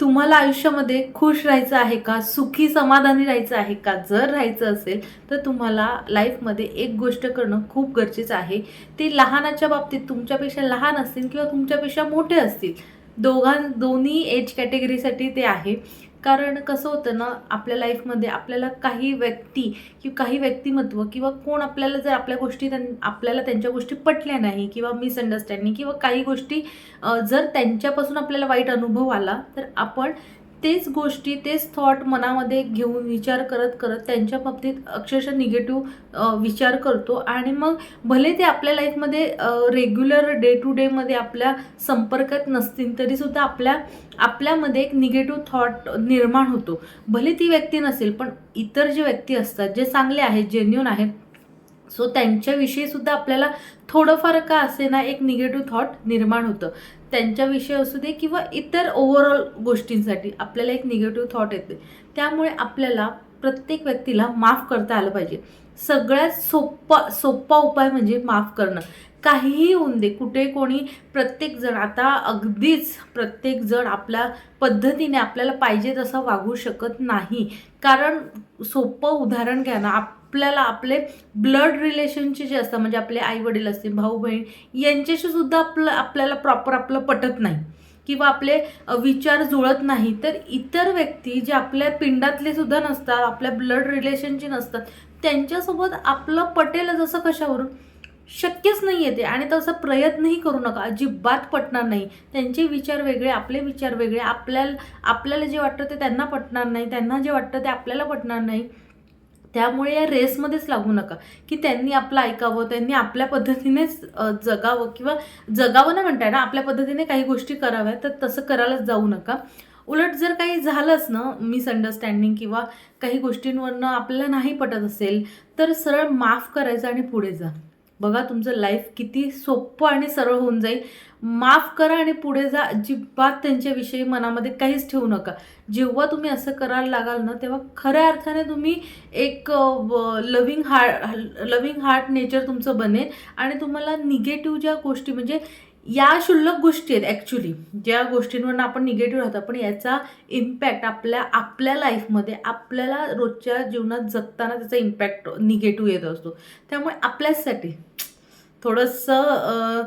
तुम्हाला आयुष्यामध्ये खुश राहायचं आहे का? सुखी समाधानी राहायचं आहे का? जर राहायचं असेल तर तुम्हाला लाईफमध्ये एक गोष्ट करणं खूप गरजेचं आहे. ते लहानाच्या बाबतीत तुमच्यापेक्षा लहान असतील किंवा तुमच्यापेक्षा मोठे असतील दोघां दोन्ही एज कॅटेगरीसाठी ते आहे. कारण कसं होतं ना आपल्या लाईफमध्ये आपल्याला काही व्यक्ती किंवा काही व्यक्तिमत्व किंवा कोण आपल्याला जर आपल्या गोष्टी त्यां आपल्याला त्यांच्या गोष्टी पटल्या नाही किंवा मिसअंडरस्टँडिंग किंवा काही गोष्टी जर त्यांच्यापासून आपल्याला वाईट अनुभव आला तर आपण तेच गोष्टी तेच थॉट मनामध्ये घेऊन विचार करत करत त्यांच्या बाबतीत अक्षरशः निगेटिव्ह विचार करतो. आणि मग भले ते आपल्या लाईफमध्ये रेग्युलर डे टू डेमध्ये आपल्या संपर्कात नसतील तरीसुद्धा आपल्या आपल्यामध्ये एक निगेटिव्ह थॉट निर्माण होतो. भले ती व्यक्ती नसेल पण इतर जे व्यक्ती असतात जे चांगले आहेत जेन्युन आहेत सो त्यांच्याविषयी सुद्धा आपल्याला थोडंफार का असे ना एक निगेटिव्ह थॉट निर्माण होतं. त्यांच्याविषयी असू दे किंवा इतर ओव्हरऑल गोष्टींसाठी आपल्याला एक निगेटिव्ह थॉट येते. त्यामुळे आपल्याला प्रत्येक व्यक्तीला माफ करता आलं पाहिजे. सगळ्यात सोपा सोपा उपाय म्हणजे माफ करणं. काहीही होऊन दे कुठे कोणी प्रत्येकजण आता अगदीच प्रत्येकजण आपल्या पद्धतीने आपल्याला पाहिजे तसं वागू शकत नाही. कारण सोपं उदाहरण घ्या ना आपल्याला आपले ब्लड रिलेशनचे जे असतात म्हणजे आपले आई वडील असतील भाऊ बहीण यांच्याशी सुद्धा आपलं आपल्याला प्रॉपर आपलं पटत नाही. किंवा आपले विचार जुळत नाही. तर इतर व्यक्ती जे आपल्या पिंडातले सुद्धा नसतात आपल्या ब्लड रिलेशनचे नसतात त्यांच्यासोबत आपलं पटेल जसं कशावरून? शक्यच नाही आहे ते. आणि तसा प्रयत्नही करू नका. अजिबात पटणार नाही. त्यांचे विचार वेगळे आपले विचार वेगळे. आपल्याला आपल्याला जे वाटतं ते त्यांना पटणार नाही. त्यांना जे वाटतं ते आपल्याला पटणार नाही. त्यामुळे या रेसमध्येच लागू नका. की त्यांनी आपलं ऐकावं त्यांनी आपल्या पद्धतीनेच जगावं किंवा जगावं नाही म्हणताय ना आपल्या पद्धतीने काही गोष्टी कराव्या तर तसं करायलाच जाऊ नका. उलट जर काही झालंच ना मिसअंडरस्टँडिंग किंवा काही गोष्टींवरनं आपल्याला नाही पटत असेल तर सरळ माफ करायचं आणि पुढे जा. बघा तुमचं लाईफ किती सोपं आणि सरळ होऊन जाईल. माफ करा आणि पुढे जा. अजिबात त्यांच्याविषयी मनामध्ये काहीच ठेवू नका. जेव्हा तुम्ही असं करायला लागाल ना तेव्हा खऱ्या अर्थाने तुम्ही एक loving heart loving heart nature तुमचं बनेल. आणि तुम्हाला निगेटिव्ह ज्या गोष्टी म्हणजे या क्षुल्लक गोष्टी आहेत ॲक्च्युली ज्या गोष्टींवरनं आपण निगेटिव्ह राहतो पण याचा इम्पॅक्ट आपल्या आपल्या लाईफमध्ये आपल्याला रोजच्या जीवनात जगताना त्याचा इम्पॅक्ट निगेटिव्ह येत असतो. त्यामुळे आपल्याचसाठी थोडंसं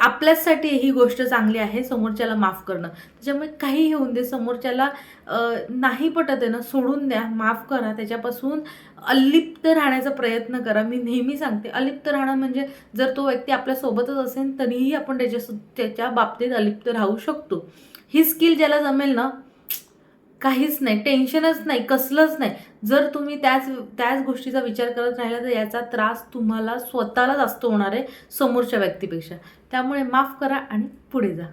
आपल्याचसाठी ही गोष्ट चांगली आहे समोरच्याला माफ करणं. त्याच्यामुळे काही होऊन दे समोरच्याला नाही पटत आहे ना सोडून द्या माफ करा. त्याच्यापासून अलिप्त राहण्याचा प्रयत्न करा. मी नेहमी सांगते अलिप्त राहणं म्हणजे जर तो व्यक्ती आपल्यासोबतच असेल तरीही आपण त्याच्या त्याच्या बाबतीत अलिप्त राहू शकतो. ही स्किल ज्याला जमेल ना काहीच नाही टेन्शनच नाही कसलंच नाही. जर तुम्ही त्याच त्याच गोष्टीचा विचार करत राहिला तर याचा त्रास तुम्हाला स्वतःला जास्त होणार आहे समोरच्या व्यक्तीपेक्षा. त्यामुळे माफ करा आणि पुढे जा.